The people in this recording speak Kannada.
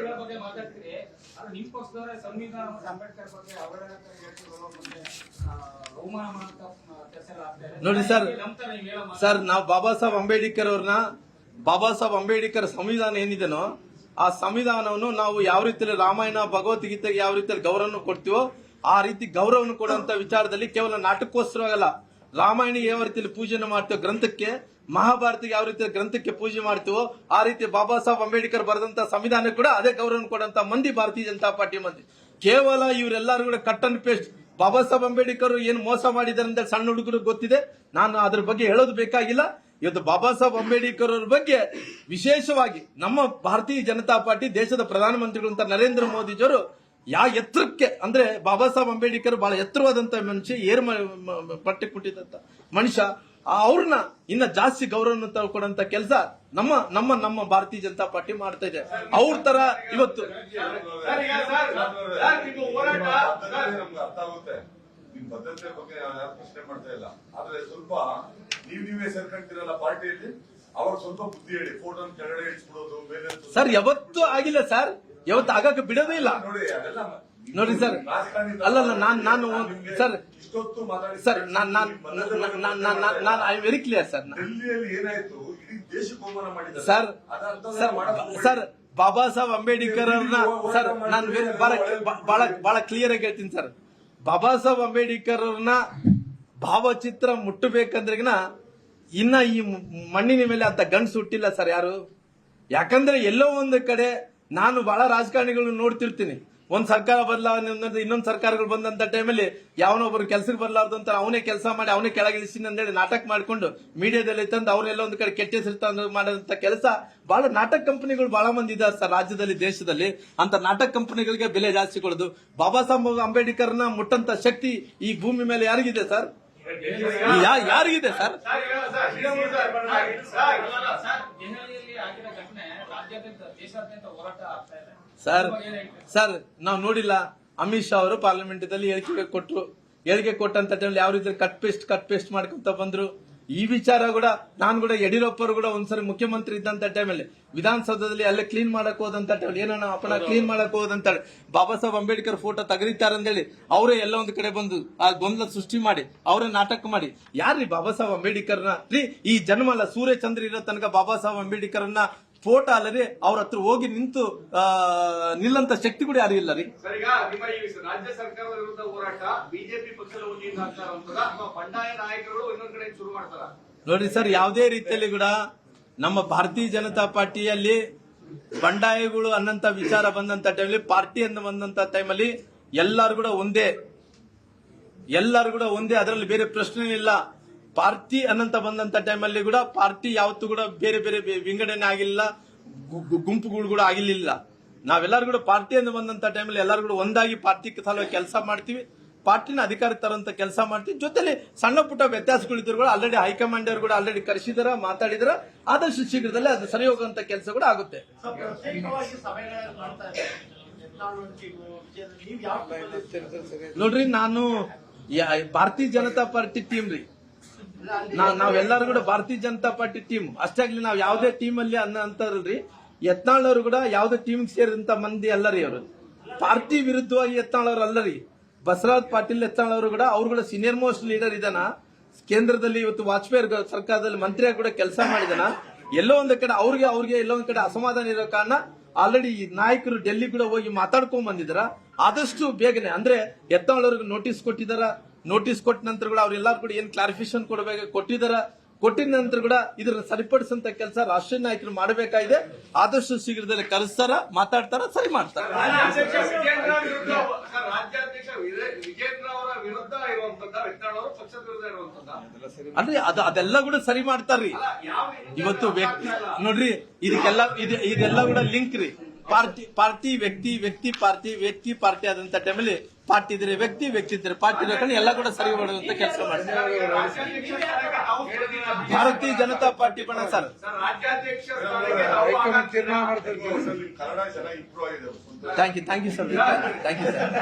ವ್ಯವಸ್ಥೆಗಳ ಬಗ್ಗೆ ಮಾತಾಡ್ತೀರಿ. ಆದ್ರೆ ನಿಮ್ ಪಕ್ಷದವರೇ ಸಂವಿಧಾನ ಮತ್ತು ಅಂಬೇಡ್ಕರ್ ಬಗ್ಗೆ ಅವಹೇಳನಕಾರಿ ಹೇಳಿಕೆಗಳು ಮತ್ತೆ ಆ, ಅವಮಾನ ಮಾಡುವಂತ ಕೆಲಸ ಎಲ್ಲ ಆಗ್ತಾ ಇದೆ. ನೋಡಿ ಸರ್ ಸರ್ ನಾವು ಬಾಬಾ ಸಾಹೇಬ್ ಅಂಬೇಡ್ಕರ್ ಅವ್ರನ್ನ ಬಾಬಾ ಸಾಹೇಬ್ ಅಂಬೇಡ್ಕರ್ ಸಂವಿಧಾನ ಏನಿದೆನೋ ಆ ಸಂವಿಧಾನವನ್ನು ನಾವು ಯಾವ ರೀತಿಯಲ್ಲಿ ರಾಮಾಯಣ ಭಗವದ್ಗೀತೆಗೆ ಯಾವ ರೀತಿಯಲ್ಲಿ ಗೌರವ ಕೊಡ್ತೀವೋ ಆ ರೀತಿ ಗೌರವವನ್ನು ಕೊಡುವಂತ ವಿಚಾರದಲ್ಲಿ ಕೇವಲ ನಾಟಕೋತ್ಸವಲ್ಲ ರಾಮಾಯಣ ಯಾವ ರೀತಿಯಲ್ಲಿ ಪೂಜೆಯನ್ನು ಮಾಡ್ತೀವೋ, ಗ್ರಂಥಕ್ಕೆ ಮಹಾಭಾರತಿಗೆ ಯಾವ ರೀತಿಯ ಗ್ರಂಥಕ್ಕೆ ಪೂಜೆ ಮಾಡ್ತೀವೋ, ಆ ರೀತಿ ಬಾಬಾ ಸಾಹೇಬ್ ಅಂಬೇಡ್ಕರ್ ಬರೆದಂತ ಸಂವಿಧಾನ ಕೂಡ ಅದೇ ಗೌರವ ಕೊಡಂತ ಮಂದಿ ಭಾರತೀಯ ಜನತಾ ಪಾರ್ಟಿ ಮಂದಿ. ಕೇವಲ ಇವರೆಲ್ಲರೂ ಕೂಡ cut and paste. Baba Saheb Ambedkar ಏನು ಮೋಸ ಮಾಡಿದ್ದಾರೆ ಅಂತ ಸಣ್ಣ ಹುಡುಗರು ಗೊತ್ತಿದೆ. ನಾನು ಅದ್ರ ಬಗ್ಗೆ ಹೇಳೋದು ಬೇಕಾಗಿಲ್ಲ. ಇವತ್ತು ಬಾಬಾ ಸಾಹೇಬ್ ಅಂಬೇಡ್ಕರ್ ಅವ್ರ ಬಗ್ಗೆ ವಿಶೇಷವಾಗಿ ನಮ್ಮ ಭಾರತೀಯ ಜನತಾ ಪಾರ್ಟಿ ದೇಶದ ಪ್ರಧಾನಮಂತ್ರಿಗಳು ಅಂತ ನರೇಂದ್ರ ಮೋದಿಜಿಯವರು ಯಾ ಎತ್ತರಕ್ಕೆ? ಅಂದ್ರೆ ಬಾಬಾ ಸಾಹೇಬ್ ಅಂಬೇಡ್ಕರ್ ಬಹಳ ಎತ್ತರವಾದಂತ ಮನುಷ್ಯ ಏರ್ ಪಟ್ಟಿ ಕೊಟ್ಟಿದ್ದಂತ ಮನುಷ್ಯ. ಆ ಅವ್ರನ್ನ ಇನ್ನ ಜಾಸ್ತಿ ಗೌರವನ ಕೊಡಂತ ಕೆಲಸ ನಮ್ಮ ನಮ್ಮ ನಮ್ಮ ಭಾರತೀಯ ಜನತಾ ಪಾರ್ಟಿ ಮಾಡ್ತಾ ಇದೆ. ಅವ್ರ ತರ ಇವತ್ತು ಸರ್, ಈಗ ಸರ್, ಸರ್, ನಿಮ್ಮ ಸರ್, ನಮ್ಗೆ ಅರ್ಥ ಆಗುತ್ತೆ. ನಿಮ್ ಭದ್ರತೆ ಬಗ್ಗೆ ನಾವು ಯಾರು ಪ್ರಶ್ನೆ ಮಾಡ್ತಾ ಇಲ್ಲ. ಆದ್ರೆ ಸ್ವಲ್ಪ ನೀವ್ ನೀವೇ ಸೇರ್ಕೊಂತೀರಲ್ಲ ಪಾರ್ಟಿಯಲ್ಲಿ ಅವ್ರ ಸ್ವಲ್ಪ ಬುದ್ಧಿ ಹೇಳಿ. ಫೋಟೋ ಕೆಳಗಡೆ ಇಡ್ಸ್ಬಿಡೋದು ಮೇಲೆ ಸರ್ ಯಾವತ್ತೂ ಆಗಿಲ್ಲ ಸರ್. ಯಾವತ್ತು ಆಗಕ್ಕೆ ಬಿಡೋದೇ ಇಲ್ಲ. ನೋಡಿ ಸರ್, ಅಲ್ಲಲ್ಲ, ನಾನು ನಾನು- ಸರ್, ಸರ್ ನಾನು ನಾನು ನಾನು I very clear sir sir sir sir Baba Saheb Ambedkar ಅವ್ರನ್ನ ಸರ್ ನಾನು ಬಹಳ ಬಹಳ ಬಹಳ ಕ್ಲಿಯರ್ ಆಗಿ ಹೇಳ್ತೀನಿ ಸರ್. ಬಾಬಾ ಸಾಹೇಬ್ ಅಂಬೇಡ್ಕರ್ ಅವ್ರನ್ನ ಭಾವಚಿತ್ರ ಮುಟ್ಟಬೇಕಂದ್ರೆಗಿನ ಇನ್ನ ಈ ಮಣ್ಣಿನ ಮೇಲೆ ಅಂತ ಗಂಡ್ಸು ಹುಟ್ಟಿಲ್ಲ ಸರ್ ಯಾರು? ಯಾಕಂದ್ರೆ ಎಲ್ಲೋ ಒಂದು ಕಡೆ ನಾನು ಬಹಳ ರಾಜಕಾರಣಿಗಳನ್ನ ನೋಡ್ತಿರ್ತೀನಿ ಒಂದ್ ಸರ್ಕಾರ ಬದಲಾವಣೆ ಇನ್ನೊಂದು ಸರ್ಕಾರಗಳು ಬಂದಂತ ಟೈಮಲ್ಲಿ ಯಾವನೊಬ್ಬರು ಕೆಲಸಕ್ಕೆ ಬರಲಾರ್ದು ಅಂತ ಅವನೇ ಕೆಲಸ ಮಾಡಿ ಅವನೇ ಕೆಳಗಿಳಿಸಿ ಅಂತೇಳಿ ನಾಟಕ ಮಾಡಿಕೊಂಡು ಮೀಡಿಯಾದಲ್ಲಿ ತಂದು ಅವ್ರೆಲ್ಲ ಒಂದ್ ಕಡೆ ಕೆಟ್ಟ ಹೆಸರು ಮಾಡೋಂತ ಕೆಲಸ ಬಹಳ ನಾಟಕ ಕಂಪನಿಗಳು ಬಹಳ ಮಂದಿ ಇದ್ದಾರೆ ಸರ್ ರಾಜ್ಯದಲ್ಲಿ ದೇಶದಲ್ಲಿ ಅಂತ ನಾಟಕ ಕಂಪನಿಗಳಿಗೆ ಬೆಲೆ ಜಾಸ್ತಿ ಕೊಡೋದು ಬಾಬಾ ಸಾಹೇಬ್ ಅಂಬೇಡ್ಕರ್ನ ಮುಟ್ಟಂತ ಶಕ್ತಿ ಈ ಭೂಮಿ ಮೇಲೆ ಯಾರಿಗಿದೆ ಸರ್ ಯಾರಿಗಿದೆ ಸರ್ ಸರ್? ಸರ್ ನಾವು ನೋಡಿಲ್ಲ ಅಮಿತ್ ಶಾ ಅವರು ಪಾರ್ಲಿಮೆಂಟ್ ದಲ್ಲಿ ಹೇಳಿಕೆ ಕೊಟ್ಟರು ಹೇಳಿಕೆ ಕೊಟ್ಟಂತ ಟೈಮಲ್ಲಿ ಯಾವ ರೀತಿ ಕಟ್ ಪೇಸ್ಟ್ ಕಟ್ ಪೇಸ್ಟ್ ಮಾಡ್ಕೊಂತ ಬಂದ್ರು. ಈ ವಿಚಾರ ಕೂಡ ನಾನು ಕೂಡ ಯಡಿಯೂರಪ್ಪರು ಕೂಡ ಒಂದ್ಸರಿ ಮುಖ್ಯಮಂತ್ರಿ ಇದ್ದಂತ ಟೈಮಲ್ಲಿ ವಿಧಾನಸೌಧದಲ್ಲಿ ಅಲ್ಲೇ ಕ್ಲೀನ್ ಮಾಡಕ್ ಹೋದಂತ ಟೈಮಲ್ಲಿ ಏನೋ ಅಪ್ಪನ ಕ್ಲೀನ್ ಮಾಡಕ್ ಹೋದಂತ ಬಾಬಾ ಸಾಹೇಬ್ ಅಂಬೇಡ್ಕರ್ ಫೋಟೋ ತೆಗರಿತಾರಂದೇಳಿ ಅವರೇ ಎಲ್ಲ ಒಂದು ಕಡೆ ಬಂದು ಆ ಗೊಂದಲ ಸೃಷ್ಟಿ ಮಾಡಿ ಅವರೇ ನಾಟಕ ಮಾಡಿ. ಯಾರ್ರಿ ಬಾಬಾ ಸಾಹೇಬ್ ಅಂಬೇಡ್ಕರ್ನ? ರೀ ಈ ಜನ್ಮಲ್ಲ ಸೂರ್ಯ ಚಂದ್ರ ಇರೋ ತನಕ ಬಾಬಾ ಸಾಹೇಬ್ ಅಂಬೇಡ್ಕರ್ನ ಫೋಟೋ ಅಲ್ಲದೆ ಅವ್ರ ಹತ್ರ ಹೋಗಿ ನಿಂತು ನಿಲ್ಲಂತ ಶಕ್ತಿ ಕೂಡ ಯಾರು ಇಲ್ಲ ರೀ. ರಾಜ್ಯ ಸರ್ಕಾರದ ವಿರುದ್ಧ ಹೋರಾಟ ಬಿಜೆಪಿ ಪಕ್ಷದ ವತಿಯಿಂದ ಆಗ್ತಾ ಅಥವಾ ಬಂಡಾಯ ನಾಯಕರು ಇನ್ನೊಂದ್ ಕಡೆ ಶುರು ಮಾಡ್ತಾರ. ನೋಡಿ ಸರ್ ಯಾವುದೇ ರೀತಿಯಲ್ಲಿ ಕೂಡ ನಮ್ಮ ಭಾರತೀಯ ಜನತಾ ಪಾರ್ಟಿಯಲ್ಲಿ ಬಂಡಾಯಗಳು ಅನ್ನಂತ ವಿಚಾರ ಬಂದಂತ ಟೈಮಲ್ಲಿ ಪಾರ್ಟಿ ಅಂತ ಬಂದಂತ ಟೈಮಲ್ಲಿ ಎಲ್ಲರೂ ಕೂಡ ಒಂದೇ. ಎಲ್ಲರೂ ಕೂಡ ಒಂದೇ ಅದರಲ್ಲಿ ಬೇರೆ ಪ್ರಶ್ನೆ ಇಲ್ಲ. ಪಾರ್ಟಿ ಅನ್ನಂತ ಬಂದಂತ ಟೈಮಲ್ಲಿ ಕೂಡ ಪಾರ್ಟಿ ಯಾವತ್ತೂ ಕೂಡ ಬೇರೆ ಬೇರೆ ಬೇ- ವಿಂಗಡಣೆ ಆಗಿಲ್ಲ ಗುಂಪುಗಳು ಕೂಡ ಆಗಿರ್ಲಿಲ್ಲ. ನಾವೆಲ್ಲರೂ ಕೂಡ ಪಾರ್ಟಿ ಅಂತ ಬಂದಂತ ಟೈಮಲ್ಲಿ ಎಲ್ಲರೂ ಕೂಡ ಒಂದಾಗಿ ಪಾರ್ಟಿ ಸಲುವಾಗಿ ಕೆಲಸ ಮಾಡ್ತೀವಿ. ಪಾರ್ಟಿನ ಅಧಿಕಾರ ತರುವಂತ ಕೆಲಸ ಮಾಡ್ತೀವಿ. ಜೊತೆಲಿ ಸಣ್ಣ ಪುಟ್ಟ ವ್ಯತ್ಯಾಸಗಳಿದ್ರು ಕೂಡ ಆಲ್ರೆಡಿ ಹೈಕಮಾಂಡ್ ಅವರು ಕೂಡ ಆಲ್ರೆಡಿ ಕರೆಸಿದಾರ ಮಾತಾಡಿದಾರ. ಆದಷ್ಟು ಶೀಘ್ರದಲ್ಲೇ ಅದು ಸರಿ ಹೋಗುವಂತ ಕೆಲಸ ಕೂಡ ಆಗುತ್ತೆ. ನೋಡ್ರಿ ನಾನು ಯಾ- ಭಾರತೀಯ ಜನತಾ ಪಾರ್ಟಿ ಟೀಮ್ ರೀ. ನಾವೆಲ್ಲರೂ ಕೂಡ ಭಾರತೀಯ ಜನತಾ ಪಾರ್ಟಿ ಟೀಮ್ ಅಷ್ಟೇ ಆಗ್ಲಿ ನಾವ್ ಯಾವ್ದೇ ಟೀಮ್ ಅಲ್ಲಿ ಅನ್ನ ಅಂತಾರಲ್ರಿ ಯತ್ನಾಳ್ ಕೂಡ ಯಾವ್ದೇ ಟೀಮ್ ಸೇರಿದಂತ ಮಂದಿ ಅಲ್ಲರಿ ಅವರು. ಪಾರ್ಟಿ ವಿರುದ್ಧವಾಗಿ ಯತ್ನಾಳ್ ಅಲ್ಲರಿ. ಬಸವರಾಜ್ ಪಾಟೀಲ್ ಯತ್ನಾಳ್ ಕೂಡ ಅವ್ರು ಕೂಡ ಸೀನಿಯರ್ ಮೋಸ್ಟ್ ಲೀಡರ್ ಇದಾನ. ಕೇಂದ್ರದಲ್ಲಿ ಇವತ್ತು ವಾಜಪೇಯಿ ಸರ್ಕಾರದಲ್ಲಿ ಮಂತ್ರಿಯಾಗಿ ಕೂಡ ಕೆಲಸ ಮಾಡಿದನ. ಎಲ್ಲೋ ಒಂದು ಕಡೆ ಅವ್ರಿಗೆ ಅವ್ರಿಗೆ ಎಲ್ಲೋ ಕಡೆ ಅಸಮಾಧಾನ ಇರೋ ಕಾರಣ ಆಲ್ರೆಡಿ ಈ ನಾಯಕರು ಡೆಲ್ಲಿ ಕೂಡ ಹೋಗಿ ಮಾತಾಡ್ಕೊಂಡ್ ಬಂದಿದಾರ. ಆದಷ್ಟು ಬೇಗನೆ, ಅಂದ್ರೆ ಯತ್ನಾಳ್ ಅವ್ರಿಗೆ ನೋಟಿಸ್ ಕೊಟ್ಟಿದಾರ. ನೋಟಿಸ್ ಕೊಟ್ಟ ನಂತರ ಕೂಡ ಅವ್ರೆಲ್ಲಾರು ಕೂಡ ಏನ್ ಕ್ಲಾರಿಫಿಕೇಶನ್ ಕೊಡಬೇಕು ಕೊಟ್ಟಿದಾರ ಕೊಟ್ಟಿದ ನಂತರ ಕೂಡ ಇದನ್ನ ಸರಿಪಡಿಸಂತ ಕೆಲಸ ರಾಷ್ಟ್ರೀಯ ನಾಯಕರು ಮಾಡಬೇಕಾಗಿದೆ. ಆದಷ್ಟು ಶೀಘ್ರದಲ್ಲಿ ಕರೆಸ್ತಾರ ಮಾತಾಡ್ತಾರ ಸರಿ ಮಾಡ್ತಾರ. ಅಂದ್ರೆ ಅದು ಅದೆಲ್ಲ ಕೂಡ ಸರಿ ಮಾಡ್ತಾರ್ರಿ. ಇವತ್ತು ವ್ಯಕ್ತಿ ನೋಡ್ರಿ ಇದಕ್ಕೆಲ್ಲ ಇದು ಇದೆಲ್ಲ ಕೂಡ ಲಿಂಕ್ ರೀ. ಪಾರ್ಟಿ ಪಾರ್ಟಿ ವ್ಯಕ್ತಿ ವ್ಯಕ್ತಿ ಪಾರ್ಟಿ ವ್ಯಕ್ತಿ ಪಾರ್ಟಿ ಆದಂತ ಟೈಮಲ್ಲಿ ಪಾರ್ಟಿ ಇದ್ರೆ ವ್ಯಕ್ತಿ ವ್ಯಕ್ತಿ ಇದ್ರೆ ಪಾರ್ಟಿ ಇದ್ರೆ ಎಲ್ಲ ಕೂಡ ಸರಿ ಮಾಡುವಂತ ಕೆಲಸ ಸ್ಪರ್ಧಿಲ್ಲ. ಭಾರತೀಯ ಜನತಾ ಪಾರ್ಟಿ ಬಣ sir. Thank you thank you sir thank you sir